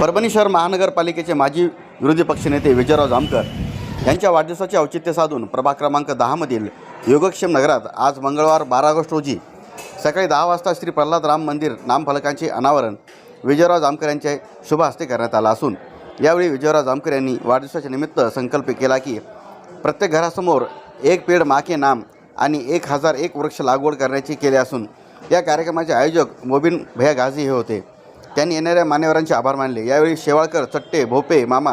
परभणी शहर महानगरपालिकेचे माजी विरोधी पक्षनेते विजयराव जामकर यांच्या वाढदिवसाचे औचित्य साधून प्रभाग क्रमांक दहामधील योगक्षेम नगरात आज मंगळवार बारा ऑगस्ट रोजी सकाळी दहा वाजता श्री प्रल्हाद राम मंदिर नामफलकांचे अनावरण विजयराव जामकर यांच्या शुभ हस्ते करण्यात आला असून यावेळी विजयराव जामकर यांनी वाढदिवसाच्या निमित्त संकल्प केला की प्रत्येक घरासमोर एक पेड माके नाम आणि एक हजार एक वृक्ष लागवड करण्याची केले असून या कार्यक्रमाचे आयोजक मोबिन भैया गाझी हे होते. त्यांनी येणाऱ्या मान्यवरांचे आभार मानले. यावेळी शेवाळकर चट्टे भोपे मामा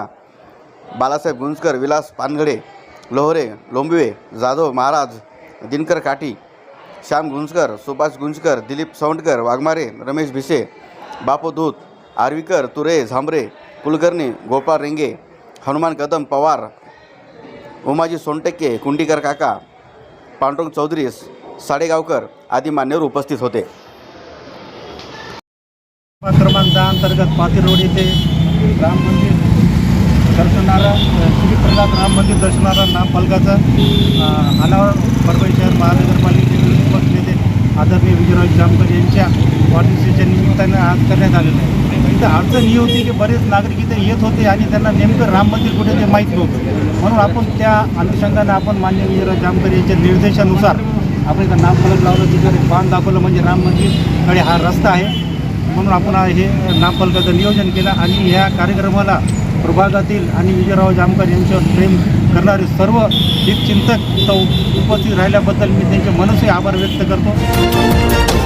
बालासाहेब गुंजकर विलास पानगडे लोहरे लोंबिवे जाधव महाराज दिनकर काठी श्याम गुंजकर सुभाष गुंजकर दिलीप सवंडकर वाघमारे रमेश भिसे बापू दूत आर्वीकर तुरे झांबरे कुलकर्णी गोपाळ रेंगे हनुमान कदम पवार उमाजी सोनटेके कुंडीकर काका पांडुरंग चौधरी साडेगावकर आदी मान्यवर उपस्थित होते. क्रमांक दहा अंतर्गत पाथी रोड येथे राम मंदिर दर्शनारा श्री प्रल्हाद राम मंदिर दर्शनारा नामपालकाचा अनावर परभणी शहर महानगरपालिकेचे पक्ष नेते आदरणीय विजयराव जामकर यांच्या वाढदिवसाच्या निमित्तानं आज करण्यात आलेलं आहे. इथं अडचण ही होती की बरेच नागरिक इथे येत होते आणि त्यांना नेमकं राम मंदिर कुठे ते माहीत नव्हतं. म्हणून आपण त्या अनुषंगानं आपण मान्य विजयराव जामकर यांच्या निर्देशानुसार आपण इथं नामफलक लावलं तिकडे बांध दाखवलं म्हणजे राम मंदिरकडे हा रस्ता आहे. म्हणून आपण हे नामफलकाचं नियोजन केलं आणि ह्या कार्यक्रमाला प्रभागातील आणि विजयराव जामकर यांच्यावर प्रेम करणारे सर्व हितचिंतक उपस्थित राहिल्याबद्दल मी त्यांचे मनसे आभार व्यक्त करतो.